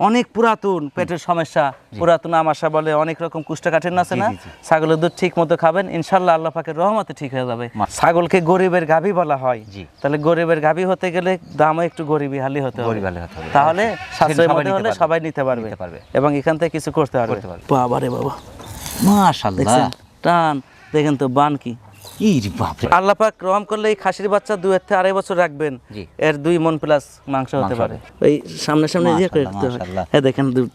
অনেক পুরাতন পেটের সমস্যা পুরাতন আমাশা বলে অনেক রকম কুষ্ঠকাঠিন্য আছে না। ছাগলের দুধ ঠিক মতো খাবেন ইনশাল্লাহ আল্লাহ পাকের রহমতে ঠিক হয়ে যাবে। ছাগলকে গরিবের গাভী বলা হয়। তাহলে গরিবের গাভী হতে গেলে দামও একটু গরিবি হালি হতে হবে। তাহলে সবাই মধ্যে নিতে হলে পারবে। সবাই নিতে পারবে। এবং এখান থেকে কিছু করতে পারবে। বাবা রে বাবা। মাশাআল্লাহ। দেখছেন? টান। দেখেন তো বান কি। আল্লাহ পাক রহম করলে এই খাসির বাচ্চা দুই থেকে আড়াই বছর রাখবেন। এর দুই মন প্লাস মাংস হতে পারে। এই সামনে সামনে রাখতে হয় দেখেন দুধ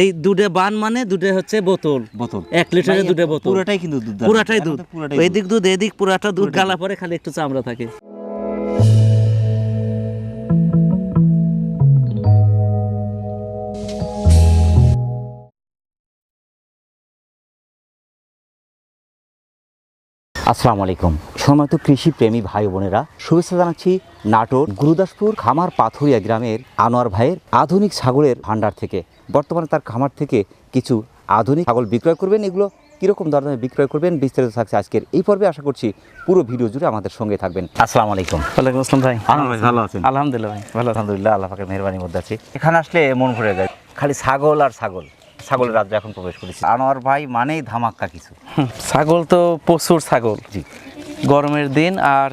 এই দুধে বান মানে দুধে হচ্ছে বোতল। বোতল। এক লিটারে দুটো দুধে বোতল। পুরোটাই কিন্তু দুধ পুরাটাই দুধ। এদিক দুধ এদিক পুরাটা দুধ গালা পরে খালি একটু চামড়া থাকে। আসসালামু আলাইকুম। সম্মানিত কৃষি প্রেমী ভাই বোনেরা শুভেচ্ছা জানাচ্ছি নাটোর গুরুদাসপুর খামার পাথুরিয়া গ্রামের আনোয়ার ভাইয়ের আধুনিক ছাগলের ভান্ডার থেকে। বর্তমানে তার খামার থেকে কিছু আধুনিক ছাগল বিক্রয় করবেন। এগুলো কীরকম দরদামে বিক্রয় করবেন বিস্তারিত থাকছে আজকের এই পর্বে। আশা করছি পুরো ভিডিও জুড়ে আমাদের সঙ্গে থাকবেন। আসসালামু আলাইকুম। ওয়ালাইকুম আসসালাম ভাই। ভালো আছেন? আলহামদুলিল্লাহ ভাই ভালো আলহামদুলিল্লাহ আল্লাহ পাকের মেহরবানির মধ্যে আছি। এখানে আসলে মন ভরে যায় খালি ছাগল আর ছাগল। ছাগলের রাজ্যে এখন প্রবেশ করেছি। আনোয়ার ভাই মানেই ধামাক্কা কিছু। ছাগল তো প্রচুর ছাগল। জি। গরমের দিন আর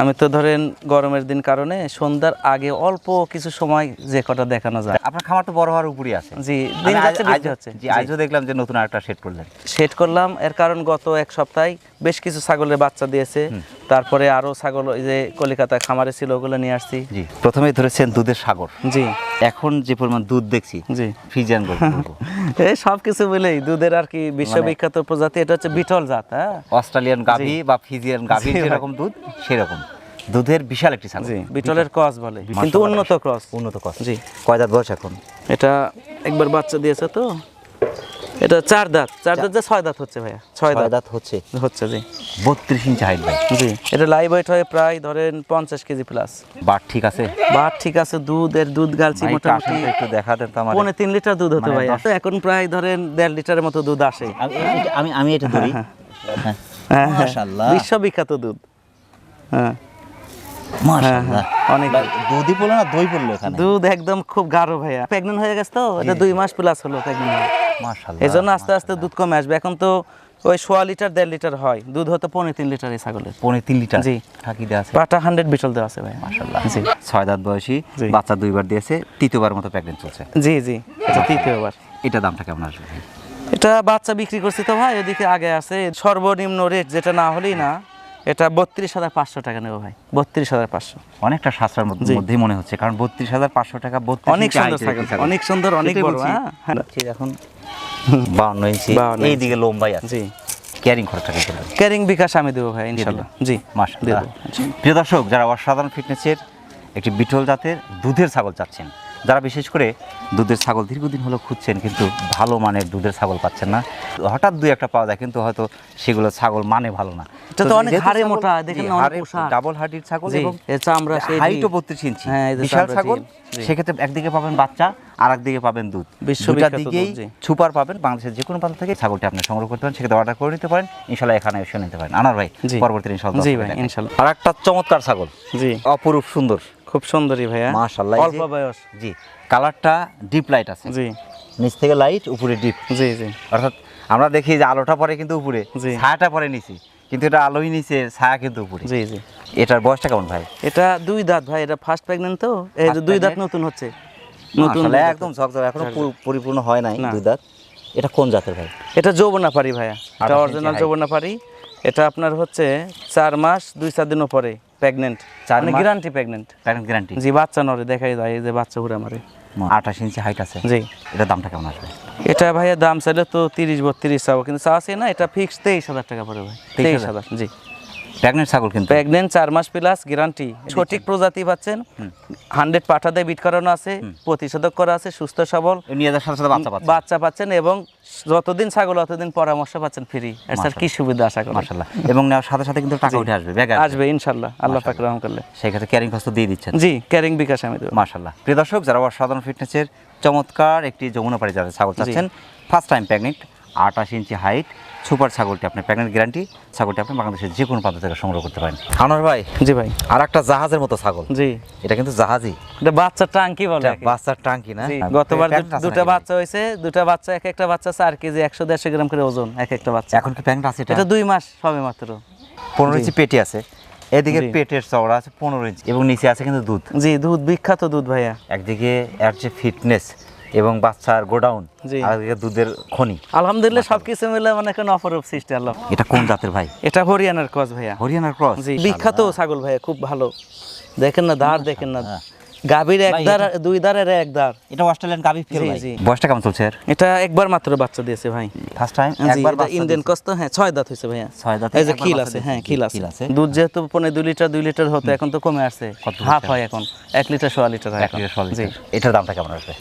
আমি তো ধরেন গরমের দিন কারণে সন্ধ্যার আগে অল্প কিছু সময় যে কটা দেখানো যায়। আপনার খামার তো বড় হওয়ার উপরই আছে। জি দিন যাচ্ছে হচ্ছে। জি আজও দেখলাম যে নতুন আরেকটা সেট করলেন। সেট করলাম এর কারণ গত এক সপ্তাহে বেশ কিছু ছাগলের বাচ্চা দিয়েছে। তারপরে আরও ছাগল ওই যে কলিকাতা খামারে ছিল ওগুলো নিয়ে আসছি। জি প্রথমে ধরেছেন দুধের সাগর। জি। এখন যে পরিমাণ দুধ দেখছি জি। বলব। এই সব কিছু মিলেই দুধের আর কি বিশ্ববিখ্যাত প্রজাতি এটা হচ্ছে বিটল জাত হ্যাঁ? অস্ট্রেলিয়ান গাভি বা ফিজিয়ান গাভি যেরকম দুধ সেরকম। দুধের বিশাল একটি ছাগল। বিটলের ক্রস বলে কিন্তু উন্নত ক্রস। উন্নত কষ্ট জি। কয় দাঁত বয়স এখন? এটা একবার বাচ্চা দিয়েছে তো? এটা চার দাঁত চার দাঁত যে ছয় দাঁত হচ্ছে ভাইয়া ছয় দাঁত। হচ্ছে। হচ্ছে জি। বত্রিশ ইঞ্চি হাইট ভাই। জি এটা লাইভ ওয়েট হয় প্রায় ধরেন পঞ্চাশ কেজি প্লাস বাট ঠিক আছে? বাট ঠিক আছে দুধ এর দুধ গালছি মোটামুটি একটু দেখা দেন তো আমার। পৌনে তিন লিটার দুধ হতে মানে ভাইয়া। এখন প্রায় ধরেন দেড় লিটারের মতো দুধ আসে। আমি আমি এটা ধরি। হ্যাঁ হ্যাঁ, হ্যাঁ। বিশ্ববিখ্যাত দুধ। হ্যাঁ। অনেক দুধই পড়ল না দই পড়ল এখানে? দুধ একদম খুব গাঢ় ভাইয়া। প্রেগনেন্ট হয়ে গেছে তো এটা দুই মাস প্লাস হলো প্রেগনেন্ট এই জন্য আস্তে আস্তে দুধ কমে আসবে। এখন তো ওই সোয়া লিটার দেড় লিটার হয়। দুধ হতো পৌনে তিন লিটার এই ছাগলের। পৌনে তিন লিটার? জি। দেওয়া আছে? পাটা হান্ড্রেড বিটল দেওয়া আছে ভাই। জি। ছয় দাঁত বয়সী। বাচ্চা দুইবার দিয়েছে তৃতীয়বার মতো চলছে। জি জি। এটা তৃতীয়বার। এটা দামটা কেমন আসবে এটা বাচ্চা বিক্রি করছি তো ভাই ওদিকে আগে আছে। সর্বনিম্ন রেট যেটা না হলেই না এটা বত্রিশ হাজার পাঁচশো টাকা নেব ভাই। বত্রিশ হাজার পাঁচশো। অনেকটা সাশ্রয়ের মধ্যেই মনে হচ্ছে কারণ বত্রিশ হাজার পাঁচশো টাকা অনেক সুন্দর অনেক সুন্দর অনেক বড় হ্যাঁ। এখন বাউন্ন ইঞ্চি। 52 এই দিকে লম্বাই আছে। ক্যারিং খরচটা ক্যারিং বিকাশ আমি দেবো ভাই ইনশাল্লাহ। জি দেবো। প্রিয় দর্শক যারা অসাধারণ ফিটনেসের একটি বিটল জাতের দুধের ছাগল চাচ্ছেন যারা বিশেষ করে দুধের ছাগল দীর্ঘদিন হলো খুঁজছেন কিন্তু ভালো মানের দুধের ছাগল পাচ্ছেন না। হঠাৎ দুই একটা পাওয়া যায় কিন্তু হয়তো সেগুলো ছাগল মানে ভালো না। ডাবল ছাগল এবং হাইটও বত্রিশ ইঞ্চি। হ্যাঁ, বিশাল ছাগল। সেক্ষেত্রে একদিকে পাবেন বাচ্চা আর একদিকে পাবেন দুধ। দুটা দিকেই সুপার পাবেন বাংলাদেশের যে কোনো প্রান্ত থেকে। ছাগলটি আপনি সংগ্রহ করতে পারেন সেক্ষেত্রে অর্ডার করে নিতে পারেন। ইনশাল্লাহ এখানে এসে নিতে পারেন। আনার ভাই পরবর্তী ইনশাল্লাহ ইনশাল্লাহ। আর একটা চমৎকার ছাগল জি। অপরূপ সুন্দর। খুব সুন্দরী ভাইয়া। মাশাআল্লাহ, অল্প বয়স। জি কালারটা ডিপ লাইট আছে। জি। নিচ থেকে লাইট উপরে ডিপ জি জি। অর্থাৎ আমরা দেখি যে আলোটা পরে কিন্তু উপরে। ছায়াটা পরে নিচে কিন্তু এটা আলোই নিচে ছায়া কিন্তু উপরে। জি জি। এটার বয়সটা কেমন ভাই? এটা দুই দাঁত ভাই এটা ফার্স্ট প্রেগনেন্ট তো এই যে দুই দাঁত নতুন হচ্ছে। নতুন একদম। ঝকঝক এখনও পরিপূর্ণ হয় নাই। দুই দাঁত। এটা কোন জাতের ভাই? এটা যৌবনা পারি ভাইয়া। এটা অরিজিনাল ইঞ্চি যৌবনা পারি এটা আপনার হচ্ছে চার মাস দুই চার দিনও পরে। প্রেগনেন্ট চার মানে? গ্যারান্টি প্রেগনেন্ট গ্যারান্টি জি বাচ্চা নরে দেখাই যায় এই যে বাচ্চা হুড়া মারে। আঠাশ ইঞ্চি হাইট আছে। জি। এটা দামটা কেমন আসবে? এটা ভাইয়া দাম চাইলে তো তিরিশ বত্রিশ চাবো কিন্তু আছে না এটা ফিক্স তেইশ হাজার টাকা পড়ে ভাই। 23,000 তেইশ হাজার জি। প্রেগনেন্ট ছাগল কিন্তু। প্রেগনেন্ট চার মাস প্লাস গ্যারান্টি সঠিক প্রজাতি পাচ্ছেন। হান্ড্রেড পাঠা দিয়ে বিট করানো আছে প্রতিষেধক করা আছে সুস্থ সবল। বাচ্চা পাচ্ছেন। এবং যতদিন ছাগল অতদিন পরামর্শ পাচ্ছেন ফ্রি স্যার কি সুবিধা আশা করেন? মার্শাল্লাহ এবং নেওয়ার সাথে সাথে কিন্তু টাকা উঠে আসবে আসবে। ইনশাল্লাহ আল্লাহ পাক রহম করলে। সেক্ষেত্রে ক্যারিং কস্ট দিয়ে দিচ্ছেন। জি ক্যারিং বিকাশ আমি দেবো। প্রিয় দর্শক যারা অসাধারণ ফিটনেসের চমৎকার একটি যমুনা পাড়ি যারা ছাগল চাচ্ছেন ফার্স্ট টাইম প্রেগনেন্ট আঠাশ ইঞ্চি হাইট সুপার ছাগলটি আপনি প্রেগনেন্ট গ্যারান্টি ছাগলটি আপনি বাংলাদেশের যে কোনো প্রান্ত থেকে সংগ্রহ করতে পারেন। আনোয়ার ভাই জি ভাই। আর একটা জাহাজের মতো ছাগল। জি। এটা কিন্তু জাহাজই। এটা বাচ্চা টাঙ্কি বলে বাচ্চার টাঙ্কি না? গতবার দু- দুটা বাচ্চা হয়েছে দুটা বাচ্চা এক একটা বাচ্চা চার কেজি একশো দেড়শো গ্রাম করে ওজন এক একটা বাচ্চা। এখন কি প্যাকেট আছে এটা? এটা দুই মাস সবে মাত্র। পনেরো ইঞ্চি পেটি আছে। এদিকে পেটের চওড়া আছে পনেরো ইঞ্চি এবং নিচে আছে কিন্তু দুধ। জি দুধ বিখ্যাত দুধ ভাইয়া। একদিকে এর যে ফিটনেস এবং বাচ্চার গোডাউন। দুধের খনি। আলহামদুলিল্লাহ সবকিছু মিলে মানে কোনো অপরূপ সৃষ্টি আল্লাহ। এটা কোন জাতের ভাই? এটা হরিয়ানার ক্রস ভাইয়া। হরিয়ানার ক্রস? বিখ্যাত ছাগল ভাইয়া খুব ভালো। দেখেন না ধার দেখেন না। হ্যাঁ। গাভীর এক দার দুই দারের এক দার এটা অস্ট্রেলিয়ান গাবি ফেল জি, বয়সটা কেমন চলছে এর? এটা একবার মাত্র বাচ্চা দিয়েছে ভাই। ফার্স্ট টাইম একবার এটা ইন্ডিয়ান কস্ত হ্যাঁ ছয় দাঁত ভাইয়া। ছয় দাঁতে এই যে খিল আছে হ্যাঁ খিল আছে। দুধ যেহেতু পনে দুই লিটার দুই লিটার হতো এখন তো কমে আসছে। হাফ হয় এখন এক লিটার সোয়া লিটার হয়। লিটার এটার দামটা কেমন আসবে?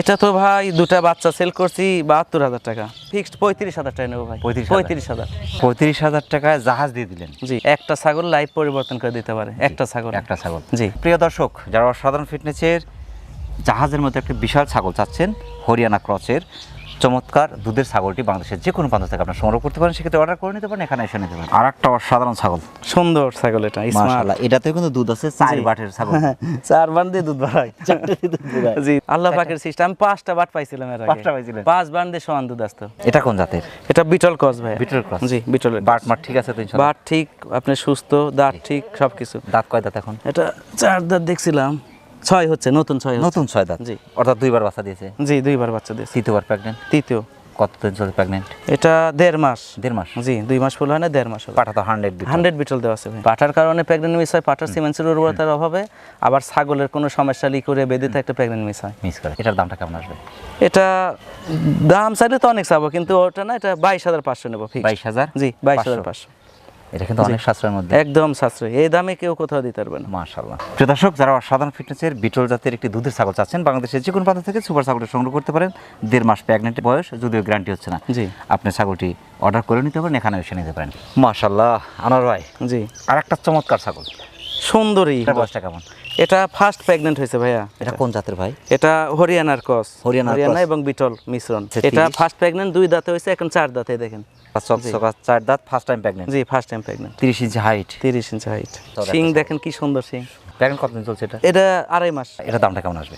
এটা তো ভাই দুটা বাচ্চা সেল করছি বাহাত্তর হাজার টাকা। ফিক্সড পঁয়ত্রিশ হাজার টাকা নেব ভাই। 35,000 পঁয়ত্রিশ হাজার। পঁয়ত্রিশ হাজার টাকায় জাহাজ দিয়ে দিলেন। জি একটা ছাগল লাইফ পরিবর্তন করে দিতে পারে একটা ছাগল। একটা ছাগল। জি। প্রিয় দর্শক যারা অসাধারণ ফিটনেসের জাহাজের মধ্যে একটা বিশাল ছাগল চাচ্ছেন হরিয়ানা ক্রসের চমৎকার দুধের ছাগলটি বাংলাদেশের যে কোনো প্রান্ত থেকে আপনার সংগ্রহ করতে পারেন সেক্ষেত্রে অর্ডার করে নিতে পারেন এখানে এসে নিতে পারেন। আর একটা অসাধারণ ছাগল। সুন্দর ছাগল এটা মাশাআল্লাহ এটাতেও কিন্তু দুধ আছে চার বাটের ছাগল। চার বান দিয়ে দুধ বাড়াই জি আল্লাহ পাকের সিস্টেম আমি পাঁচটা বাট পাইছিলাম এর আগে। পাঁচটা পাইছিলেন? পাঁচ বান দিয়ে সমান দুধ আসতো। এটা কোন জাতের? এটা বিটল ক্রস ভাই। বিটল ক্রস। জি বিটলের বাট মার ঠিক আছে তো ইনশাআল্লাহ? বাট ঠিক আপনি সুস্থ দাঁত ঠিক সবকিছু। দাঁত কয় দাঁত এখন? এটা চার দাঁত দেখছিলাম। ছয় হচ্ছে নতুন ছয় নতুন ছয় দাঁত। জি। অর্থাৎ দুইবার বাচ্চা দিয়েছে? জি দুইবার বাচ্চা দিয়েছে। তৃতীয়বার প্রেগনেন্ট তৃতীয়। কতদিন চলে প্রেগনেন্ট এটা দেড় মাস। দেড় মাস? জি দুই মাস ফুল হয় না দেড় মাস পাঠা তো হান্ড্রেড হান্ড্রেড বিটল দেওয়া আছে। পাঠার কারণে প্রেগনেন্ট মিস হয় পাঠার সিমেন্সের উর্বরতার অভাবে আবার ছাগলের কোনো সমস্যা লি করে বেঁধে একটা প্রেগনেন্ট মিস হয়। মিস করে। এটার দামটা কেমন আসবে? এটা দাম চাইলে তো অনেক চাবো কিন্তু ওটা না এটা বাইশ হাজার পাঁচশো নেব বাইশ হাজার? জি বাইশ হাজার পাঁচশো। এটা কিন্তু অনেক সাশ্রয়ের মধ্যে। একদম সাশ্রয়। এই দামে কেউ কোথাও দিতে পারবে না। মাশাল্লাহ প্রিয় দর্শক যারা অসাধারণ ফিটনেসের বিটল জাতের একটি দুধের ছাগল চাচ্ছেন বাংলাদেশের যে কোনো প্রান্ত থেকে সুপার ছাগলটি সংগ্রহ করতে পারেন। দেড় মাস প্রেগনেন্ট বয়স যদিও গ্যারান্টি হচ্ছে না। জি। আপনি ছাগলটি অর্ডার করে নিতে পারেন এখানে এসে নিতে পারেন। মাশাল্লাহ আনার ভাই জি। আর একটা চমৎকার ছাগল। সুন্দরী। বয়সটা কেমন? এটা ফার্স্ট প্রেগনেন্ট হয়েছে ভাইয়া। এটা কোন জাতের ভাই? এটা হরিয়ানার কস হরিয়ানার হরিয়ানা এবং বিটল মিশ্রণ। আচ্ছা, এটা ফার্স্ট প্রেগনেন্ট দুই দাঁতে হয়েছে এখন চার দাঁতে দেখেন। চার দাঁত ফার্স্ট টাইম প্রেগনেন্ট জি ফার্স্ট টাইম প্রেগনেন্ট তিরিশ ইঞ্চি হাইট তিরিশ ইঞ্চি হাইট সিং দেখেন কি সুন্দর সিং। প্রেগনেন্ট কতদিন চলছে এটা? এটা আড়াই মাস। এটা দামটা কেমন আসবে?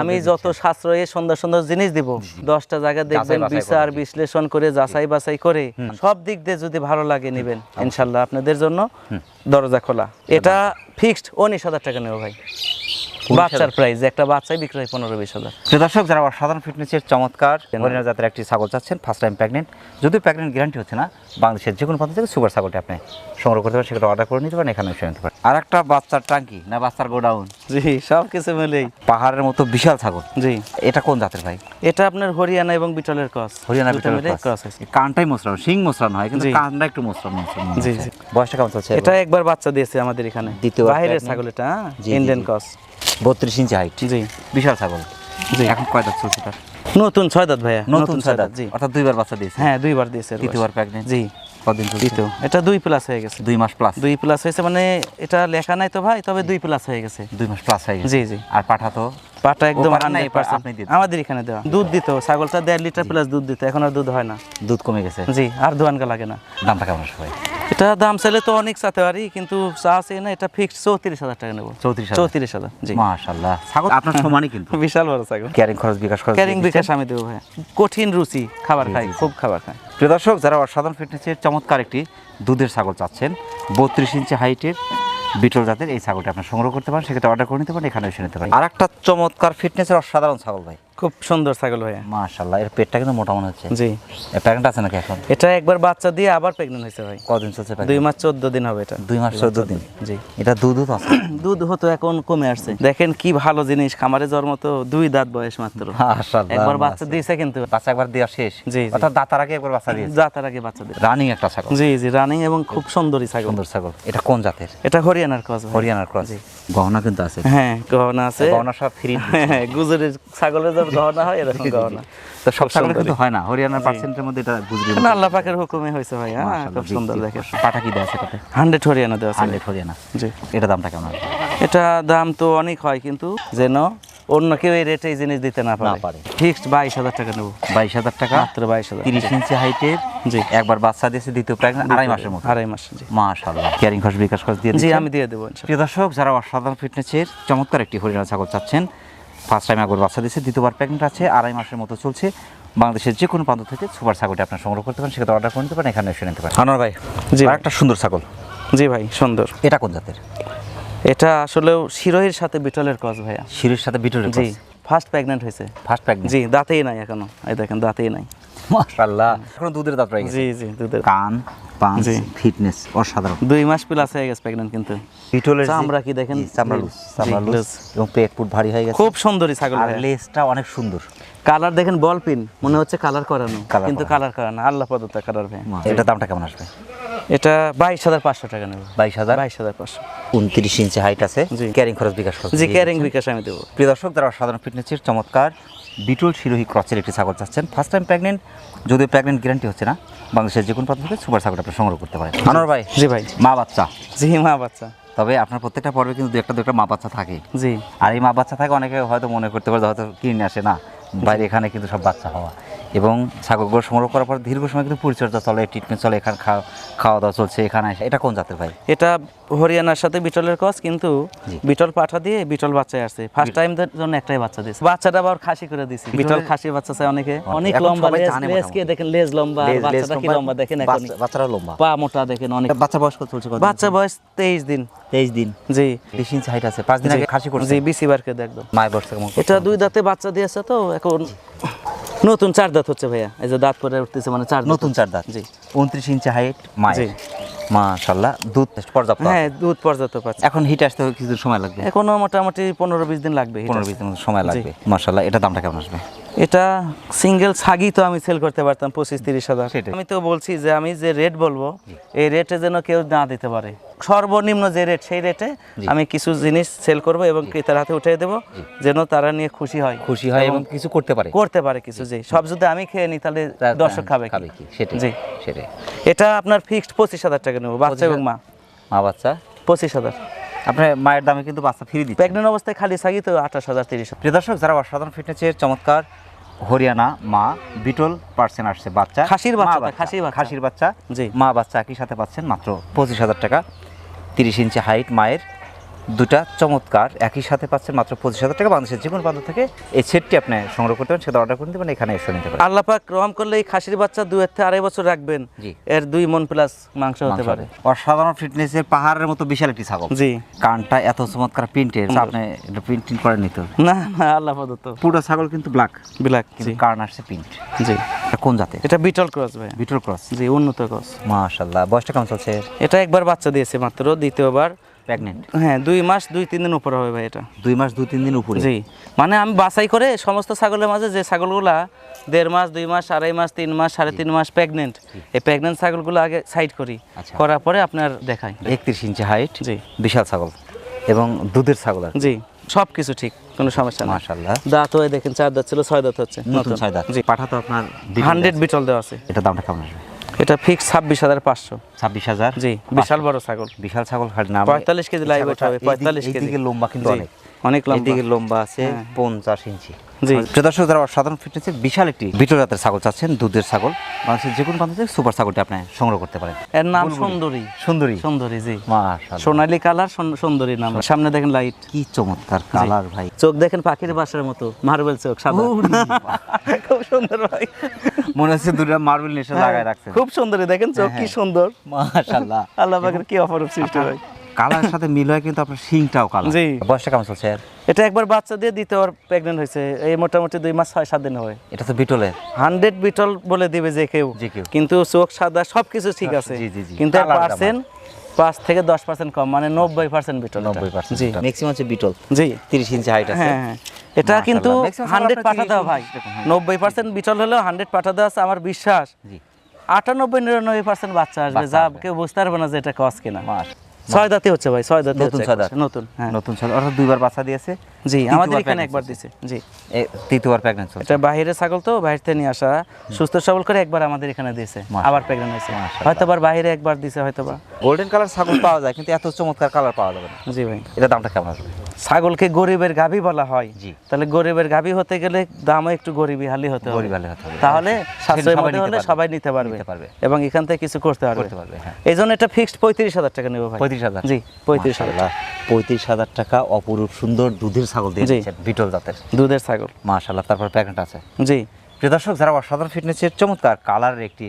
আমি যত সাশ্রয়ী সুন্দর সুন্দর জিনিস দিব দশটা জায়গা দেখবেন বিচার বিশ্লেষণ করে যাচাই বাছাই করে সব দিক দিয়ে যদি ভালো লাগে নেবেন ইনশাল্লাহ আপনাদের জন্য দরজা খোলা। এটা ফিক্সড উনিশ হাজার টাকা নেব ভাই। বাচ্চার প্রাইস একটা বাচ্চাই বিক্রি হয় পনেরো বিশ হাজার। দর্শক যারা অসাধারণ ফিটনেসের চমৎকার হরিয়ানা জাতের একটি ছাগল চাচ্ছেন ফার্স্ট টাইম প্রেগনেন্ট যদিও প্রেগনেন্ট গ্যারান্টি হচ্ছে না বাংলাদেশের যে কোনো প্রান্ত থেকে সুপার ছাগলটি আপনি সংগ্রহ করতে পারেন সেটা অর্ডার করে নিতে পারেন এখানে এসে নিতে পারেন। আর একটা বাচ্চার টাঙ্কি না বাচ্চার গোডাউন? জি সব কিছু মিলেই। পাহাড়ের মতো বিশাল ছাগল। জি। এটা কোন জাতের ভাই? এটা আপনার হরিয়ানা এবং বিটলের ক্রস। হরিয়ানা দুটো বিটল মিলে ক্রস। আছে কানটাই মোসরান সিং মোসরান হয় কিন্তু কানটা একটু মোসরান জি, জি। বয়সটা কেমন চলছে এটা একবার বাচ্চা দিয়েছে আমাদের এখানে। দ্বিতীয় বাইরের ছাগল এটা হ্যাঁ? Indian cross. বত্রিশ ইঞ্চি হাইট জি। বিশাল ছাগল। জি। এখন কয় দাঁত চলছে তার নতুন ছয় দাঁত ভাইয়া নতুন ছয় দাঁত। জি। অর্থাৎ দুইবার বাচ্চা দিয়েছে? হ্যাঁ দুইবার দিয়েছে তৃতীয়বার প্রেগনেন্ট জি। কদিন দ্বিতীয় এটা দুই প্লাস হয়ে গেছে। দুই মাস প্লাস দুই প্লাস হয়েছে মানে এটা লেখা নাই তো ভাই তবে দুই প্লাস হয়ে গেছে। দুই মাস প্লাস হয়ে গেছে? জি জি। আর পাঠা তো? পাটা একদম। আমাদের এখানে দেওয়া। দুধ দিত ছাগলটা দেড় লিটার প্লাস দুধ দিত এখন আর দুধ হয় না। দুধ কমে গেছে? জি আর দোয়ানকা লাগে না। দামটা কেমন এটা দাম চাইলে তো অনেক চাতে পারি কিন্তু চা আছে না এটা ফিক্সড চৌত্রিশ হাজার টাকা নেব। চৌত্রিশ চৌত্রিশ হাজার জি। মাশাল্লাহ ছাগল আপনার সমানই কিন্তু। বিশাল বড় ছাগল। ক্যারিং খরচ বিকাশ খরচ ক্যারিং বিকাশ আমি দেবো ভাই। কঠিন রুচি খাবার খাই খুব খাবার খাই। প্রিয় দর্শক যারা অসাধারণ ফিটনেসের চমৎকার একটি দুধের ছাগল চাচ্ছেন বত্রিশ ইঞ্চি হাইটের বিটল জাতের এই ছাগলটা আপনার সংগ্রহ করতে পারেন, সেক্ষেত্রে অর্ডার করে নিতে পারেন এখানে এসে নিতে পারেন। আর একটা চমৎকার ফিটনেসের অসাধারণ ছাগল ভাই। খুব সুন্দর ছাগল ভাইয়া। এর পেটটা কিন্তু মোটা মনে হচ্ছে। জি। প্যাকেট আছে নাকি এখন? এটা একবার বাচ্চা দিয়ে আবার প্রেগনেন্ট হয়েছে ভাই। কদিন চলছে দুই মাস চোদ্দ দিন হবে এটা। দুই মাস চোদ্দ দিন? জি। এটা দুধ দুধ আছে? দুধ হতো এখন কমে আসছে। দেখেন কি ভালো জিনিস খামারে যাওয়ার মতো দুই দাঁত বয়স মাত্র। মাশাআল্লাহ, একবার বাচ্চা দিয়েছে কিন্তু। বাচ্চা একবার দেওয়া শেষ। জি, জি। অর্থাৎ দাতার আগে একবার বাচ্চা দিয়েছে। যা তার আগে বাচ্চা দিয়ে রানিং একটা ছাগল। জি জি রানিং এবং খুব সুন্দরী ছাগল। সুন্দর ছাগল। এটা কোন জাতের? এটা হরিয়ানার ক্রস হরিয়ানার ক্রস। গহনা কিন্তু আছে। হ্যাঁ গহনা আছে। গহনা সব ফ্রি হ্যাঁ গুজরের ছাগলের যখন গহনা হয় এরকম গহনা। তো সব ছাগল কিন্তু হয় না হরিয়ানার পার্সেন্টের মধ্যে এটা গুজরি না আল্লাহ পাকের হুকুমে হয়েছে ভাই হ্যাঁ খুব সুন্দর দেখে পাটা কি দেওয়া আছে এটাতে? হান্ড্রেড হরিয়ানা দেওয়া আছে। হান্ড্রেড হরিয়ানা। জি। এটা দামটা কেমন? এটা দাম তো অনেক হয় কিন্তু যেন অন্য কেউ এই রেটে এই জিনিস দিতে না পারে। পারে। ফিক্সড বাইশ হাজার টাকা নেব। বাইশ হাজার টাকা? মাত্র বাইশ হাজার তিরিশ ইঞ্চি হাইটের জি। একবার বাচ্চা দিয়েছে দ্বিতীয় প্রেগনেন্ট আড়াই মাসের মতো। আড়াই মাস জি। মাশাল্লাহ কেয়ারিং খরচ বিকাশ খরচ দিয়ে জি আমি দিয়ে দেবো প্রিয় দর্শক যারা অসাধারণ ফিটনেসের চমৎকার একটি হরিয়ানা ছাগল চাচ্ছেন ফার্স্ট টাইম একবার বাচ্চা দিয়েছে দ্বিতীয়বার প্রেগনেন্ট আছে আড়াই মাসের মতো চলছে। বাংলাদেশের যে কোনো প্রান্ত থেকে সুপার ছাগলটি আপনার সংগ্রহ করতে পারেন সেক্ষেত্রে অর্ডার করে নিতে পারেন এখানে এসে নিতে পারেন। আনোয়ার ভাই জি একটা সুন্দর ছাগল। জি ভাই সুন্দর। এটা কোন জাতের? এটা আসলেও শিরোহির সাথে বিটলের কস ভাইয়া। শিরের সাথে বিটলের জি ফার্স্ট প্রেগনেন্ট হয়েছে। ফার্স্ট প্রেগনেন্ট জি দাঁতেই নাই এখনও। এই দেখেন দাঁতেই নাই। মাশাআল্লাহ। এখন দুধের দাঁত রয়ে জি জি দুধের। কান পাঁচ জি। ফিটনেস অসাধারণ। দুই মাস প্লাস হয়ে গেছে প্রেগনেন্ট কিন্তু। বিটলের চামড়া কি দেখেন? চামড়া লুজ চামড়া লুজ। এবং পেট পুট ভারী হয়ে গেছে। খুব সুন্দরী ছাগল আর লেজটা অনেক সুন্দর। কালার দেখেন বল পিন মনে হচ্ছে কালার করানো কিন্তু কালার করানো আল্লাহ পদতা কালার ভাই। এটা দামটা কেমন আসবে? এটা বাইশ হাজার পাঁচশো টাকা নেব। বাইশ হাজার? বাইশ হাজার পাঁচশো। উনত্রিশ ইঞ্চি হাইট আছে। জি। ক্যারিং খরচ বিকাশ জি ক্যারিং বিকাশ আমি দেবো। প্রিয় দর্শক যারা সাধারণ ফিটনেসের চমৎকার বিটল শিরোহী ক্রসের একটি ছাগল চাচ্ছেন ফার্স্ট টাইম প্রেগনেন্ট যদিও প্রেগনেন্ট গ্যারান্টি হচ্ছে না বাংলাদেশের যে কোনো প্রান্ত থেকে সুপার ছাগল আপনি সংগ্রহ করতে পারেন। আনোয়ার ভাই জি ভাই। মা বাচ্চা। জি মা বাচ্চা। তবে আপনার প্রত্যেকটা পর্বে কিন্তু দু একটা দু একটা মা বাচ্চা থাকে। জি। আর এই মা বাচ্চা থাকে অনেকে হয়তো মনে করতে পারে হয়তো কিনে আসে না। বাইরে এখানে কিন্তু সব বাচ্চা হওয়া। এবং ছাগলগুলো সংগ্রহ করার পর দীর্ঘ সময় কিন্তু পরিচর্যা চলে ট্রিটমেন্ট চলে এখানে খাওয়া খাওয়া দাওয়া চলছে এখানে আসে। এটা কোন জাতের ভাই? এটা হরিয়ানার সাথে বিটলের কস কিন্তু বিটল পাঠা দিয়ে বিটল বাচ্চায় আসছে। ফার্স্ট টাইম জন্য একটাই বাচ্চা দিয়েছে। বাচ্চাটা আবার খাসি করে দিছি বিটল খাসি বাচ্চা চাই অনেকে। অনেক। লম্বা লেজ কে দেখেন লেজ লম্বা। বাচ্চাটা কি লম্বা, দেখেন এখন বাচ্চা- বাচ্চারা লম্বা। পা মোটা দেখেন অনেক। বাচ্চা বয়স কত চলছে বাচ্চা বয়স তেইশ দিন। তেইশ দিন। জি। বিশ ইঞ্চি হাইট আছে। পাঁচ দিন আগে খাসি করছে। জি বিসি বারকে একদম। বয়স কেমন এটা দুই দাঁতে বাচ্চা দিয়েছে তো এখন নতুন চার দাঁত হচ্ছে ভাইয়া। এই যে দাঁত করে উঠতেছে মানে চার নতুন চার দাঁত। জি। উনত্রিশ ইঞ্চি হাইট মায়ের। মাশাল্লাহ দুধ পর্যাপ্ত হ্যাঁ দুধ পর্যাপ্ত পাচ্ছে এখন হিট আসতে কিছু সময় লাগবে? এখনও মোটামুটি পনেরো বিশ দিন লাগবে। পনেরো বিশ দিন সময় লাগবে। মাশাল্লাহ এটা দামটা কেমন আসবে? এটা সিঙ্গেল ছাগি তো আমি সেল করতে পারতাম পঁচিশ তিরিশ হাজার। আমি তো বলছি যে আমি যে রেট বলব এই রেটে যেন কেউ না দিতে পারে। সর্বনিম্ন যে রেট সেই রেটে আমি কিছু জিনিস সেল করব এবং ক্রেতার হাতে উঠিয়ে দেবো যেন তারা নিয়ে খুশি হয়। খুশি হয় এবং কিছু করতে পারে। করতে পারে কিছু যে সব যদি আমি খেয়ে নিই তাহলে দর্শক খাবে খাবে কি? সেটাই জি। সেটাই। এটা আপনার ফিক্সড পঁচিশ হাজার টাকা নেব বাচ্চা এবং মা। মা বাচ্চা? পঁচিশ হাজার। আপনার মায়ের দামে কিন্তু বাচ্চা ফ্রি দিচ্ছে। প্রেগনেন্ট অবস্থায় খালি ছাগি তো আঠাশ হাজার তিরিশ প্রিয় দর্শক যারা অসাধারণ ফিটনেসের চমৎকার হরিয়ানা মা বিটল পার্সেন আসছে বাচ্চা খাসির মা খাসির বাচ্চা। খাসির বাচ্চা জি। মা বাচ্চা একই সাথে পাচ্ছেন মাত্র পঁচিশ হাজার টাকা তিরিশ ইঞ্চি হাইট মায়ের দুটা চমৎকার একই সাথে পাচ্ছেন মাত্র পঁচিশ হাজার টাকা। বাংলাদেশের যে কোনো প্রান্ত থেকে এই সেটটি আপনি সংগ্রহ করতে পারেন সেটা অর্ডার করে দেবেন এখানে এসে নিতে পারেন। আল্লাহ পাক রহম করলে এই খাসির বাচ্চা দুই থেকে আড়াই বছর রাখবেন। জি। এর দুই মন প্লাস মাংস হতে পারে। অসাধারণ ফিটনেসের পাহাড়ের মতো বিশাল একটি ছাগল। জি। কানটা এত চমৎকার প্রিন্টের আপনি এটা প্রিন্টিং করে নিতে না না আল্লাহ প্রদত্ত পুরো ছাগল কিন্তু ব্ল্যাক ব্ল্যাক কিন্তু জি। কার্ন আসছে প্রিন্ট জি। কোন জাতে এটা বিটল ক্রস ভাই। বিটল ক্রস জি উন্নত ক্রস মাশাল্লাহ বয়সটা কেমন চলছে? এটা একবার বাচ্চা দিয়েছে মাত্র দ্বিতীয়বার। প্রেগনেন্ট হ্যাঁ দুই মাস দুই তিন দিন উপরে হবে ভাই এটা। দুই মাস দু তিন দিন উপরে? জি। মানে আমি বাছাই করে সমস্ত ছাগলের মাঝে যে ছাগলগুলা দেড় মাস দুই মাস আড়াই মাস তিন মাস সাড়ে তিন মাস প্রেগনেন্ট এই প্রেগনেন্ট ছাগলগুলো আগে সাইড করি। আচ্ছা। করার পরে আপনার দেখাই। একত্রিশ ইঞ্চি হাইট জি। বিশাল ছাগল এবং দুধের ছাগল জি সব কিছু ঠিক কোনো সমস্যা না মাশাল্লাহ দাঁত হয়ে দেখেন চার দাঁত ছিল ছয় দাঁত হচ্ছে নতুন ছয় দাঁত। জি। পাঠা তো আপনার হান্ড্রেড বিটল দেওয়া আছে। এটা দামটা কেমন আসবে? এটা ফিক্স ছাব্বিশ হাজার পাঁচশো। ছাব্বিশ হাজার জি বিশাল বড় ছাগল। বিশাল ছাগল নাম। পঁয়তাল্লিশ কেজি লাইভ হবে পঁয়তাল্লিশ কেজি। লম্বা কিন্তু অনেক। অনেক এইদিকে লম্বা আছে হ্যাঁ। পঞ্চাশ ইঞ্চি। জি। প্রিয় দর্শক যারা সাধারণ ফিটনেসের বিশাল একটি বিটল জাতের ছাগল চাচ্ছেন দুধের ছাগল বাংলাদেশের যে কোনো প্রান্ত সুপার ছাগলটি আপনি সংগ্রহ করতে পারেন। এর নাম সুন্দরী। সুন্দরী? সুন্দরী জি। সোনালী কালার সুন্দরী নাম। সামনে দেখেন লাইট কি চমৎকার কালার ভাই। চোখ দেখেন পাখির বাসার মতো মার্বেল চোখ সাদা। খুব সুন্দর ভাই। মনে হচ্ছে দুটো মার্বেল নেশা লাগায় রাখছে খুব সুন্দরী দেখেন চোখ কি সুন্দর। মাশাআল্লাহ। আল্লাহ পাকের কি অপরূপ সৃষ্টি ভাই। কালারের সাথে মিল হয় কিন্তু আপনার শিংটাও কালার। জি। বয়সটা কেমন চলছে? এটা একবার বাচ্চা দিয়ে দ্বিতীয়বার প্রেগনেন্ট হয়েছে। এই মোটামুটি দুই মাস ছয় সাত দিন হয়। এটা তো বিটলের। হান্ড্রেড বিটল বলে দিবে যে কেউ। যে কেউ। কিন্তু চোখ সাদা সব কিছু ঠিক আছে। জি, জি, জি। কিন্তু পার্সেন্ট পাঁচ থেকে দশ পার্সেন্ট কম মানে নব্বই পার্সেন্ট বিটল নব্বই পার্সেন্ট জি। ম্যাক্সিমাম হচ্ছে বিটল। জি। তিরিশ ইঞ্চি হাইট আছে। হ্যাঁ হ্যাঁ। এটা কিন্তু হান্ড্রেড পাঠা দেওয়া ভাই। হ্যাঁ। নব্বই পার্সেন্ট বিটল হলেও হান্ড্রেড পাঠা দেওয়া আছে আমার বিশ্বাস। জি। আটানব্বই নিরানব্বই পার্সেন্ট বাচ্চা আসবে। যা কেউ বুঝতে পারবে না যে এটা কস কিনা। মাস ছয় দাঁতে হচ্ছে ভাই ছয় দাঁতে নতুন ছয় নতুন হ্যাঁ। নতুন অর্থাৎ দুইবার বাচ্চা দিয়েছে। জি আমাদের এখানে একবার। দিছে। জি। তৃতীয়বার চলছে এটা বাইরে ছাগল তো বাইরে থেকে নিয়ে আসা। সুস্থ সবল করে একবার আমাদের এখানে দিয়েছে আবার হয়েছে। হয়তো আবার বাইরে একবার দিছে হয়তো বা। গোল্ডেন কালার ছাগল পাওয়া যায় কিন্তু এত চমৎকার কালার পাওয়া যাবে না। জি ভাই। এটা দামটা কেমন আসবে? ছাগলকে গরিবের গাভী বলা হয়। জি। তাহলে গরিবের গাভী হতে গেলে দামও একটু গরিবি হালি হতে হবে। গরিব হতে হবে। তাহলে সাশ্রয় সবাই মধ্যে নিতে হলে পারবে। সবাই নিতে পারবে। এবং এখান থেকে কিছু করতে পারবে। করতে পারবে, হ্যাঁ। এই জন্য এটা ফিক্সড পঁয়ত্রিশ হাজার টাকা নেব ভাই। পঁয়ত্রিশ হাজার। জি পঁয়ত্রিশ হাজার। পঁয়ত্রিশ হাজার টাকা অপরূপ সুন্দর দুধের ছাগল দিয়ে। বিটল জাতের। দুধের ছাগল। মাশাল্লাহ তারপর প্যাকেট আছে। জি। প্রিয় দর্শক যারা অসাধারণ ফিটনেসের চমৎকার কালারের একটি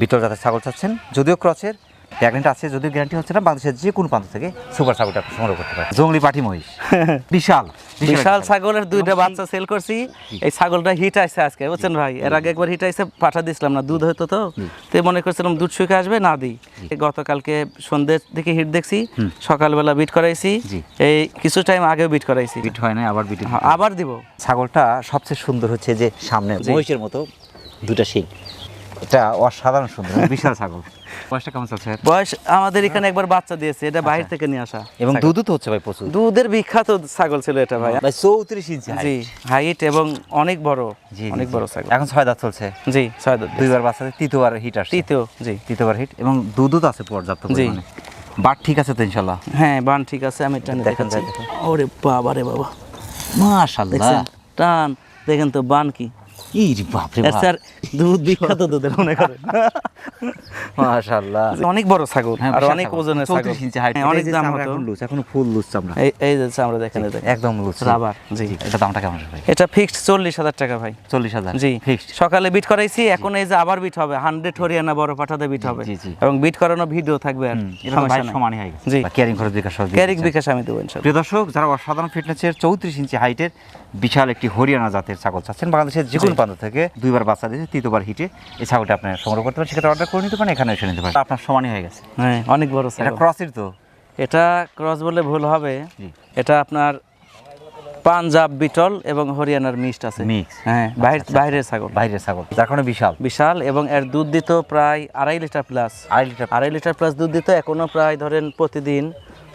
বিটল জাতের ছাগল চাচ্ছেন যদিও ক্রসের প্যাকেট আছে যদিও গ্যারান্টি হচ্ছে না বাংলাদেশের যে কোনো প্রান্ত থেকে সুপার ছাগলটা সংগ্রহ করতে পারেন। জঙ্গলি পাঠি মহিষ। বিশাল বিশাল ছাগলের দুইটা বাচ্চা সেল করছি। এই ছাগলটা হিট আসছে আজকে বুঝছেন ভাই? এর আগে একবার হিট আসছে পাঠা দিছিলাম না দুধ হতো তো। তো মনে করছিলাম দুধ শুকে আসবে না দিই। গতকালকে সন্ধ্যের দিকে হিট দেখছি সকালবেলা বিট করাইছি। এই কিছু টাইম আগেও বিট করাইছি। বিট হয় না আবার বিট আবার দিব। ছাগলটা সবচেয়ে সুন্দর হচ্ছে যে সামনে মহিষের মতো দুটা শিং। এটা অসাধারণ সুন্দর বিশাল ছাগল। বয়সটা কেমন চলছে? বয়স আমাদের এখানে একবার বাচ্চা দিয়েছে এটা বাইরে থেকে নিয়ে আসা এবং দুধও তো হচ্ছে ভাই প্রচুর। দুধের বিখ্যাত ছাগল ছিল এটা ভাই। ভাই চৌত্রিশ ইঞ্চি জি হাইট এবং অনেক বড় জি অনেক বড় ছাগল। এখন ছয় দাঁত চলছে। জি ছয় দুধ দুইবার বাচ্চাদের তৃতীয়বার হিট আসছে। তৃতীয় জি। তৃতীয়বার হিট এবং দুধও তো আছে পর্যাপ্ত জি। বাট ঠিক আছে তো ইনশাল্লাহ? হ্যাঁ বান ঠিক আছে আমি টান দেখেন, ওরে বাবা রে বাবা। মাশাআল্লাহ টান দেখেন তো বান কি। এই রে বাপ। রে বাপ দুধ বিখ্যাত দুধের মনে করেন। মাশাআল্লাহ। অনেক বড় ছাগল আর বিশাল অনেক ওজনের ছাগল। 34 ইঞ্চি হাইট অনেক দাম হতো লুজ এখন ফুল লুজ চামড়া। এই এই যে আমরা দেখেন একদম লুজ রাবার জি। এটা দামটা কেমন ভাই? এটা ফিক্সড চল্লিশ হাজার টাকা ভাই। চল্লিশ হাজার জি। ফিক্সড সকালে বিট করাইছি এখন এই যে আবার বিট হবে হান্ড্রেড হরিয়ানা বড় পাঠাতে বিট হবে। জি, জি। এবং বিট করানো ভিডিও থাকবে আর এটা তো ভাই সমানই হয়ে জি। ক্যারিং খরচ বিকাশ দিচ্ছেন। বিকাশ আমি দেবো ইনশাল্লাহ। প্রিয় দর্শক যারা অসাধারণ ফিটনেসের চৌত্রিশ ইঞ্চি হাইটের বিশাল একটি হরিয়ানা জাতের ছাগল চাচ্ছেন বাংলাদেশের যে কোনো প্রান্ত থেকে দুইবার বাচ্চা দিয়েছে তৃতীয়বার হিটে এই ছাগলটা আপনি সংগ্রহ করতে পারেন। সেটা অর্ডার করে নিতে পারেন এখানে এসে নিতে পারেন। আপনার সমানই হয়ে গেছে। হ্যাঁ অনেক বড় এটা ক্রসের তো। এটা ক্রস বলে ভুল হবে। এটা আপনার পাঞ্জাব বিটল এবং হরিয়ানার মিক্সড আছে। মিক্স হ্যাঁ বাইরে বাইরের ছাগল। বাইরের ছাগল যার কারণে বিশাল। বিশাল এবং এর দুধ দিত প্রায় আড়াই লিটার প্লাস আড়াই লিটার আড়াই লিটার প্লাস দুধ দিত এখনও প্রায় ধরেন প্রতিদিন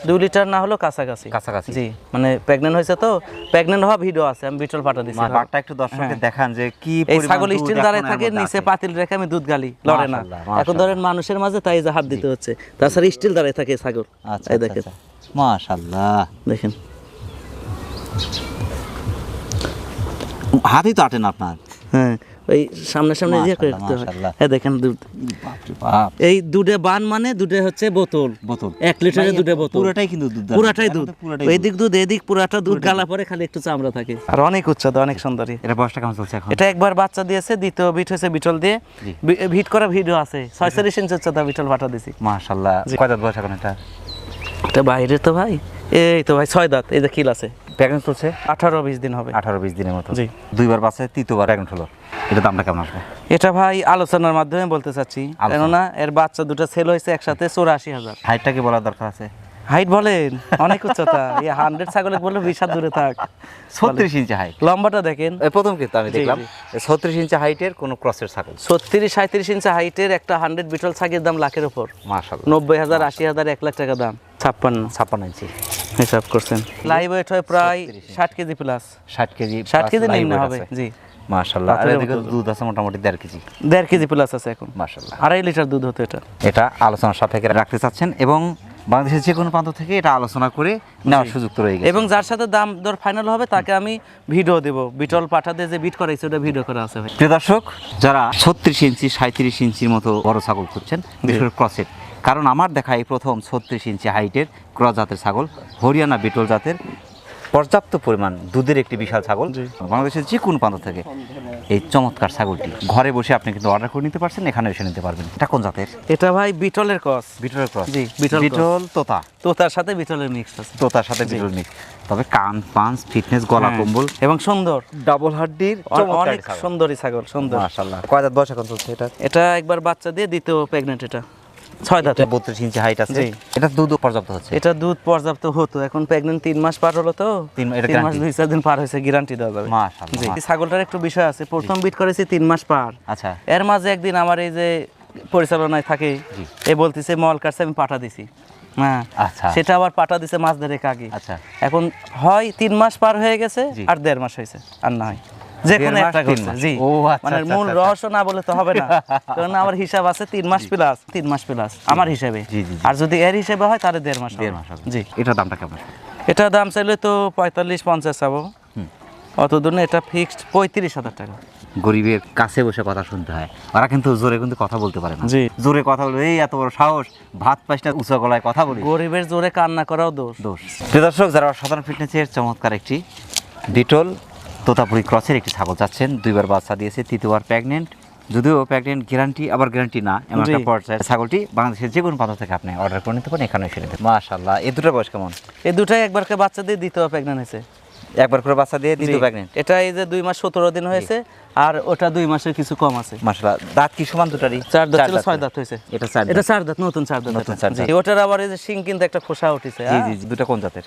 দুই লিটার না হলেও কাছাকাছি। কাছাকাছি। জি মানে প্রেগনেন্ট হয়েছে তো প্রেগনেন্ট হওয়া ভিডিও আছে আমি বিটল পাঠা মানে বারটা একটু দর্শককে দেখান যে কি হ্যাঁ। এই ছাগল স্টিল দাঁড়িয়ে থাকে নিচে পাতিল রেখে আমি দুধ গালি লড়ে না। এখন ধরেন মানুষের মাঝে তাই যে হাত দিতে হচ্ছে। তাছাড়া স্টিল দাঁড়ায় থাকে ছাগল। আচ্ছা আচ্ছা, দেখেন। আচ্ছা। মাশাআল্লাহ দেখেন। হাতেই তো আটে না আপনার। হ্যাঁ ওই সামনে সামনে দিয়ে রাখতে হয়। মাশাআল্লাহ। এই দেখেন দুধ এই দুধে বান মানে দুধে হচ্ছে বোতল। বোতল। এক লিটারের ভাই, দুটো বোতল। পুরোটাই কিন্তু দুধ পুরাটাই দুধ। ওই দুধ। দিক দুধ। এদিক পুরাটা দুধ গালা পরে খালি একটু চামড়া থাকে। আর অনেক উচ্চতা অনেক সুন্দরী। এটা বয়সটা কেমন চলছে এখন? এটা একবার বাচ্চা দিয়েছে দ্বিতীয় বিট হয়েছে বিটল দিয়ে। ভিট করা ভিডিও আছে। ছয়চল্লিশ ইঞ্চি উচ্চতা বিটল পাঠা দিছি। মাশাআল্লাহ। কয় দাঁত বয়স এখন এটা? এটা বাইরে তো ভাই। এই তো ভাই ছয় দাঁত। এই যে কিল আছে। প্রেগনেন্ট চলছে আঠারো বিশ দিন হবে। আঠারো বিশ দিনের মতো। জি। দুইবার বাচ্চা তৃতীয়বার প্রেগনেন্ট হলো। এটা দামটা কেমন আসবে? এটা ভাই আলোচনার মাধ্যমে বলতে চাচ্ছি। কেননা এর বাচ্চা দুটো সেল হয়েছে একসাথে চৌরাশি হাজার। হাইটটা কি বলার দরকার আছে? হাইট বলেন অনেক উচ্চতা। এই হান্ড্রেড ছাগলে বললে বিশ হাত দূরে থাক। ছত্রিশ ইঞ্চি হাইট লম্বাটা দেখেন। প্রথম কিন্তু আমি দেখলাম। ছত্রিশ ইঞ্চি হাইটের কোনো ক্রসের ছাগল। ছত্রিশ সাঁত্রিশ ইঞ্চি হাইটের একটা হান্ড্রেড বিটল ছাগের দাম লাখের মাশাআল্লাহ। নব্বই হাজার আশি হাজার এক লাখ টাকা দাম। ছাপ্পান্ন। ছাপ্পান্ন ইঞ্চি। হিসাব করছেন। লাইভ ওয়েট হয় প্রায় ষাট কেজি প্লাস ষাট কেজি ষাট কেজি নিম্ন হবে জি। মাশাআল্লাহ। আর এদিকে দুধ আছে মোটামুটি দেড় কেজি। দেড় কেজি প্লাস আছে এখন। মাশাআল্লাহ। আড়াই লিটার দুধ হতো এটা। এটা আলোচনার সাপেক্ষে রাখতে চাচ্ছেন এবং বাংলাদেশের যে কোনো প্রান্ত থেকে এটা আলোচনা করে নেওয়ার সুযোগ তো রয়ে গেছে। এবং যার সাথে দাম দর ফাইনাল হবে তাকে আমি ভিডিও দেব। বিটল পাঠা দিয়ে যে বিট করাইছে ওটা ভিডিও করা আছে ভাই। প্রিয় দর্শক যারা ছত্রিশ ইঞ্চি সাঁত্রিশ ইঞ্চির মতো বড় ছাগল খুঁজছেন বিশেষ করে ক্রসের কারণ আমার দেখা এই প্রথম ছত্রিশ ইঞ্চি হাইটের ক্রস জাতের ছাগল হরিয়ানা বিটল জাতের পর্যাপ্ত পরিমাণ দুধের একটি বিশাল ছাগল বাংলাদেশের যে কোনো প্রান্ত থেকে। এই চমৎকার ছাগলটি ঘরে বসে আপনি কিন্তু অর্ডার করে নিতে পারছেন এখানে এসে নিতে পারবেন। এটা কোন জাতের? এটা ভাই বিটলের কস বিটলের ক্রস। জি, বিটল বিটল তোতা। তোতার সাথে বিটলের মিক্স আছে। তোতার সাথে বিটল মিক্স তবে কান পাঞ্চ ফিটনেস গলা হ্যাঁ। কম্বল। এবং সুন্দর ডাবল হাড্ডির অনেক সুন্দরী ছাগল সুন্দর। মাশাআল্লাহ। কয় দাঁত বয়স এখন চলছে এটা? এটা একবার বাচ্চা দিয়ে দ্বিতীয় প্রেগনেন্ট এটা। ছয় দাঁত বত্রিশ ইঞ্চি হাইট আছে। এটা দুধ পর্যাপ্ত হচ্ছে? এটা দুধ পর্যাপ্ত হতো। এখন প্রেগনেন্ট তিন মাস পার হলো তো। তিন- মাস দুই চার দিন পার হয়েছে গ্যারান্টি দেওয়া যাবে। জি ছাগলটার একটু বিষয় আছে। প্রথম বিট করেছি তিন মাস পার। আচ্ছা। এর মাঝে একদিন আমার এই যে পরিচালনায় থাকে। এ বলতেছে মল কাটছে আমি পাঠা দিছি। হ্যাঁ। আচ্ছা। সেটা আবার পাঠা দিছে মাছ ধরে কাকি আচ্ছা। এখন হয় তিন মাস পার হয়ে গেছে আর দেড় মাস হয়েছে আর না হয়। যে কোনো একটা করছে জি। আচ্ছা, মানে আচ্ছা, মূল আচ্ছা, রহস্য না বলে তো হবে না। কারণ আমার হিসাব আছে তিন মাস প্লাস তিন মাস প্লাস আমার হিসাবে। আর যদি এর হিসাবে হয় তাহলে দেড় মাস দেড় মাস জি। এটার দামটা কেমন? এটা দাম চাইলে তো পঁয়তাল্লিশ পঞ্চাশ অত দূর এটা ফিক্সড পঁয়ত্রিশ হাজার টাকা। গরিবের কাছে বসে কথা শুনতে হয়। ওরা কিন্তু জোরে কিন্তু কথা বলতে পারে না। জোরে কথা বলবে এই এত বড় সাহস ভাত না উঁচু গলায় কথা বলি গরিবের জোরে কান্না করাও দোষ। দোষ। দর্শক যারা সাধারণ ফিটনেসের চমৎকার একটি বিটল তোতাপুরি ক্রসের একটি ছাগল চাচ্ছেন। দুইবার বাচ্চা দিয়েছে তৃতীয়বার প্রেগনেন্ট যদিও প্রেগনেন্ট গ্যারান্টি আবার গ্যারান্টি না এমন একটা পর্যায়ে। ছাগলটি বাংলাদেশের যে কোনো প্রান্ত থেকে আপনি অর্ডার করে নিতে পারেন এখানে এসে নিতে মাশাল্লাহ এই দুটো বয়স কেমন? এই দুটাই একবারকে বাচ্চা দিয়ে দ্বিতীয় প্রেগনেন্ট হয়েছে। একবার করে বাচ্চা দিয়ে দ্বিতীয় প্রেগনেন্ট এটা এই যে দুই মাস সতেরো দিন হয়েছে আর ওটা দুই মাসের কিছু কম আছে। মাশাল্লাহ দাঁত কি সমান দুটারই? চার দাঁত ছিল ছয় দাঁত হয়েছে। এটা চার এটা চার দাঁত নতুন চার দাঁত। নতুন চার দাঁত। ওটার আবার এই যে শিং কিন্তু একটা খোসা উঠেছে হ্যাঁ? জি জি দুটা কোন জাতের?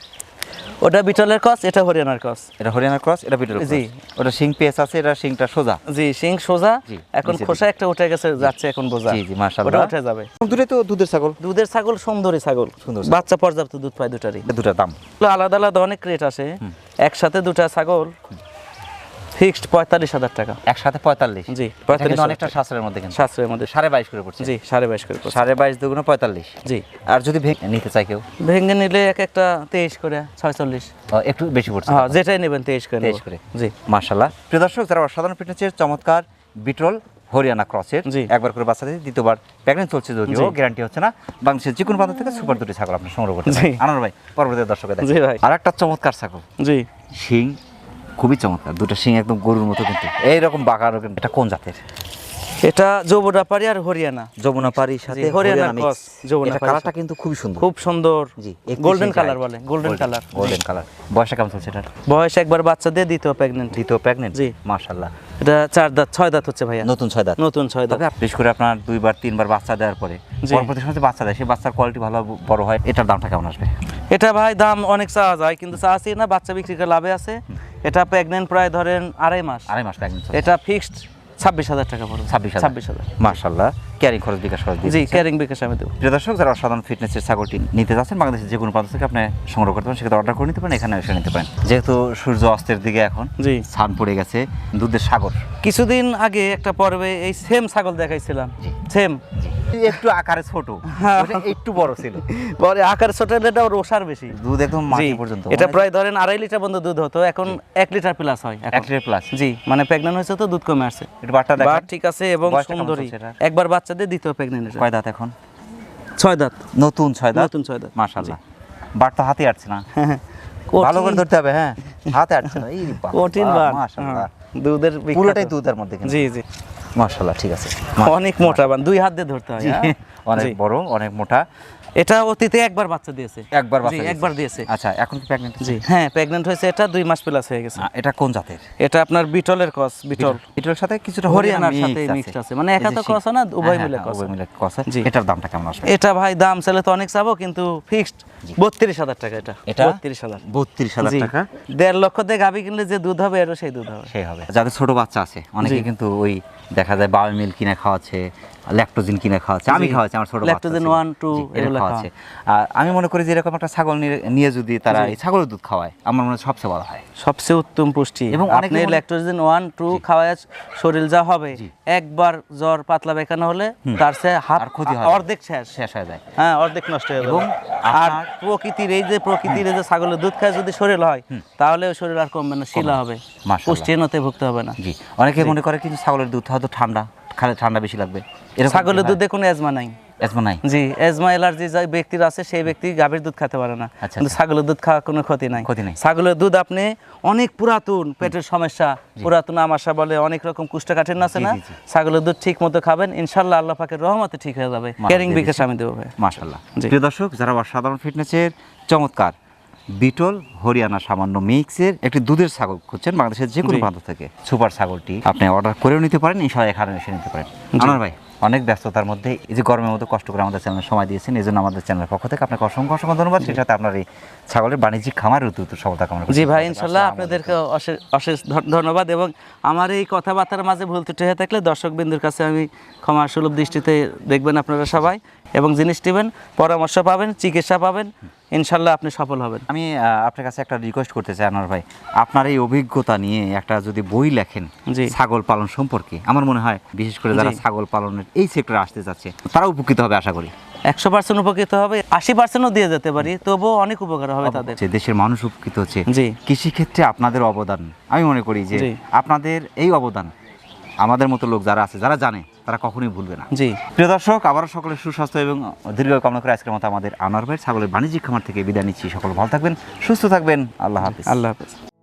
ওটা বিটলের ক্রস এটা হরিয়ানার ক্রস। এটা হরিয়ানার ক্রস এটা বিটল জি। ওটা শিং পেস আছে এটা শিংটা সোজা। জি শিং সোজা। এখন খোসা একটা উঠে গেছে যাচ্ছে এখন বোঝা। জি, জি, মাশাআল্লাহ। ওটা উঠে যাবে। দুটোই তো দুধের ছাগল। দুধের ছাগল সুন্দরী ছাগল। সুন্দর বাচ্চা পর্যাপ্ত দুধ পায় দুটারই। দুটো দুটার দাম আলাদা আলাদা অনেক রেট আসে। একসাথে দুটা ছাগল। ফিক্সড পঁয়তাল্লিশ হাজার টাকা। একসাথে পঁয়তাল্লিশ? জি, 45 অনেকটা শাস্ত্রের মধ্যে কিন্তু। শাস্ত্রের মধ্যে সাড়ে বাইশ করে পড়ছে। জি সাড়ে বাইশ করে সাড়ে বাইশ দুগুণ পঁয়তাল্লিশ। জি। আর যদি ভেঙে নিতে চাই কেউ? ভেঙে নিলে এক একটা তেইশ করে ছয়চল্লিশ। একটু বেশি পড়ছে। হ্যাঁ যেটাই নেবেন তেইশ করে। তেইশ করে। জি। মার্শাল্লাহ প্রিয় দর্শক যারা সাধারণ ফিটনেসের চমৎকার বিটল হরিয়ানা ক্রসের জি। একবার করে বাচ্চা দিয়ে দ্বিতীয়বার প্রেগনেন্ট চলছে যদিও গ্যারান্টি হচ্ছে না। বাংলাদেশের যে কোনো প্রান্ত থেকে সুপার দুটি ছাগল আপনি সংগ্রহ করতে আনার ভাই পরবর্তী দর্শকের জি ভাই। আর একটা চমৎকার ছাগল। জি। শিং খুবই চমৎকার। দুটো শিং একদম গরুর মতো কিন্তু। এইরকম বাঁকানো কিন্তু। এটা কোন জাতের? এটা যমুনা পারি আর হরিয়ানা। যমুনা পারি সাথে হরিয়ানা ক্রস যমুনা কালারটা কিন্তু খুবই সুন্দর। খুব সুন্দর। জি গোল্ডেন কালার বলে গোল্ডেন কালার গোল্ডেন কালার বয়সটা কেমন চলছে এটার? বয়স একবার বাচ্চা দিয়ে দ্বিতীয় প্রেগনেন্ট দ্বিতীয় প্রেগনেন্ট জি। মাশাল্লাহ এটা চার দাঁত ছয় দাঁত হচ্ছে ভাইয়া। নতুন ছয় দাঁত। নতুন ছয় দাঁত। বিশেষ করে আপনার দুইবার তিনবার বাচ্চা দেওয়ার পরে। পরবর্তী সময় বাচ্চা দেয় সেই বাচ্চার কোয়ালিটি ভালো বড় হয় এটার দামটা কেমন আসবে? এটা ভাই দাম অনেক চাওয়া যায় কিন্তু চাচ্ছি না বাচ্চা বিক্রি করে লাভে আছে। এটা প্রেগনেন্ট প্রায় ধরেন আড়াই মাস। আড়াই মাস প্রেগনেন্ট এটা ফিক্সড ছাব্বিশ হাজার টাকা পড়বে। ছাব্বিশ ছাব্বিশ হাজার। মার্শাল্লাহ ক্যারিং খরচ বিকাশ খরচ জি ক্যারিং বিকাশ আমি দেবো। প্রিয় দর্শক যারা সাধারণ ফিটনেসের ছাগলটি নিতে যাচ্ছেন বাংলাদেশের যে কোনো প্রান্ত থেকে আপনি সংগ্রহ করতে পারেন সেক্ষেত্রে অর্ডার করে নিতে পারেন এখানে এসে নিতে পারেন। যেহেতু সূর্য অস্তের দিকে এখন জি। সান পড়ে গেছে দুধের সাগর। কিছুদিন আগে একটা পর্বে এই সেম ছাগল দেখাইছিলাম। সেম একটু আকারে ছোট। হ্যাঁ। একটু বড় ছিল। পরে আকার ছোট এটা ওর বেশি। দুধ একদম মাটি পর্যন্ত। এটা প্রায় ধরেন আড়াই লিটার পর্যন্ত দুধ হতো এখন এক লিটার প্লাস হয় এক লিটার প্লাস জি মানে প্রেগনেন্ট হয়েছে তো দুধ কমে আসছে। বাটটা বাট দেখেন। ঠিক আছে এবং সুন্দরী। একবার বাচ্চা দিয়ে দ্বিতীয় প্রেগনেন্ট কয় দাঁত এখন? ছয় দাঁত। নতুন ছয় দাঁত? নতুন ছয় দাঁত। মাশাল্লাহ বাট তো হাতে আটছে না। ভালো করে ধরতে হবে হ্যাঁ। হাতে আটছে না। এই কঠিন বার মাশাল্লাহ হ্যাঁ, দুধের পুরোটাই দুধের মধ্যে জি জি। মাশাল্লাহ ঠিক আছে। অনেক মোটা বান দুই হাত দিয়ে ধরতে হয় হ্যাঁ? অনেক বড় অনেক মোটা। এটা অতীতে একবার বাচ্চা দিয়েছে। একবার বাচ্চা একবার দিয়েছে। আচ্ছা এখন কি প্রেগনেন্ট জি হ্যাঁ প্রেগনেন্ট হয়েছে এটা দুই মাস প্লাস হয়ে গেছে। এটা কোন জাতের? এটা আপনার বিটলের কস বিটল। এটার সাথে কিছুটা হরিয়ানার সাথে mixed আছে। মানে একা তো না, উভয় হ্যাঁ, মিলে হ্যাঁ, উভয় মিলে জি। এটার দামটা কেমন আসবে? এটা ভাই দাম চাইলে তো অনেক চাবো কিন্তু ফিক্সড বত্রিশ হাজার টাকা এটা। এটা? বত্রিশ হাজার। বত্রিশ হাজার টাকা? দেড় লক্ষ দিয়ে গাভি কিনলে যে দুধ হবে এরও সেই দুধ হবে। সেই হবে। যাদের ছোট বাচ্চা আছে অনেকে কিন্তু ওই দেখা যায় বাবা মিল কিনে খাওয়াচ্ছে ল্যাকটোজিন কিনে খাওয়াচ্ছে আমি খাওয়াচ্ছি আমার ছোট two জি, এটা এগুলো খাওয়াচ্ছে। আর আমি মনে করি যে এরকম একটা ছাগল নিয়ে- যদি তারা এই ছাগলের দুধ খাওয়ায় আমার মনে হয় সবচেয়ে ভালো হয়। সবচেয়ে উত্তম পুষ্টি। এবং আপনি ল্যাকটোজেন ওয়ান টু খাওয়ায় শরীর যা হবে একবার জ্বর পাতলা বেকানো হলে তার সে হাত ক্ষতি হয়। অর্ধেক শেষ। শেষ হয়ে যায়। হ্যাঁ অর্ধেক নষ্ট হয়ে এবং আর প্রকৃতির এই যে প্রকৃতির এই যে ছাগলের দুধ খায় যদি শরীর হয় তাহলে শরীর আর কমবে না শিলা হবে। মাশাআল্লাহ। পুষ্টিহীনতে ভুগতে হবে না। জি। অনেকে মনে করে কিন্তু ছাগলের দুধ হয়তো ঠান্ডা খালে ঠান্ডা বেশি লাগবে। ছাগলের? দুধে কোনো এজমা নাই। এসমা নাই? জি এজমা অ্যালার্জি যে ব্যক্তির আছে সেই ব্যক্তি গাভীর দুধ খেতে পারে না। আচ্ছা, কিন্তু আচ্ছা। ছাগলের দুধ খাওয়া কোনো ক্ষতি নাই। ক্ষতি নাই। ছাগলের দুধ আপনি অনেক পুরাতন পেটের সমস্যা পুরাতন আমাশা বলে অনেক রকম কুষ্ঠকাঠিন্য আছে না। ছাগলের দুধ ঠিক মতো খাবেন ইনশাল্লাহ আল্লাহ পাকের রহমতে ঠিক হয়ে যাবে। দিয়ে বিকাশ আমি দেবো মাশাল্লাহ প্রিয় দর্শক যারা সাধারণ ফিটনেসের চমৎকার বিটল হরিয়ানা সামান্য মিক্সের একটি দুধের ছাগল খুঁজছেন বাংলাদেশের যে কোনো প্রান্ত থেকে। সুপার ছাগলটি আপনি অর্ডার করেও নিতে পারেন ইনশাল্লাহ এখানে এসে নিতে পারেন। আনোয়ার ভাই অনেক ব্যস্ততার মধ্যে এই যে গরমের মধ্যে কষ্ট করে আমাদের চ্যানেল সময় দিয়েছেন এই জন্য আমাদের চ্যানেলের পক্ষ থেকে আপনাকে অসংখ্য অসংখ্য ধন্যবাদ। সেই সাথে আপনার এই ছাগলের বাণিজ্যিক খামার উত্তর সফলতা কামনা। জি ভাই ইনশাল্লাহ আপনাদেরকে অশেষ ধন্যবাদ এবং আমার এই কথাবার্তার মাঝে ভুল ত্রুটি হয়ে থাকলে দর্শক বিন্দুর কাছে আমি ক্ষমা সুলভ দৃষ্টিতে দেখবেন আপনারা সবাই। এবং জিনিস নেবেন পরামর্শ পাবেন চিকিৎসা পাবেন ইনশাল্লাহ আপনি সফল হবেন। আমি আপনার কাছে একটা রিকোয়েস্ট করতে চাই আনোয়ার ভাই। আপনার এই অভিজ্ঞতা নিয়ে একটা যদি বই লেখেন জি। ছাগল পালন সম্পর্কে আমার মনে হয় বিশেষ করে যারা ছাগল পালনের এই সেক্টরে আসতে যাচ্ছে তারা উপকৃত হবে আশা করি। একশো পার্সেন্ট উপকৃত হবে আশি পার্সেন্টও দিয়ে যেতে পারি তবুও অনেক উপকার হবে তাদের। যে দেশের মানুষ উপকৃত হচ্ছে। জি। কৃষিক্ষেত্রে আপনাদের অবদান আমি মনে করি যে আপনাদের এই অবদান আমাদের মতো লোক যারা আছে যারা জানে তারা কখনোই ভুলবে না। জি। প্রিয় দর্শক আবারও সকলের সুস্বাস্থ্য এবং দীর্ঘ কামনা করে আজকের মতো আমাদের আনোয়ার ভাই ছাগলের বাণিজ্যিক খামার থেকে বিদায় নিচ্ছি। সকল ভালো থাকবেন সুস্থ থাকবেন। আল্লাহ হাফিজ। আল্লাহ হাফেজ।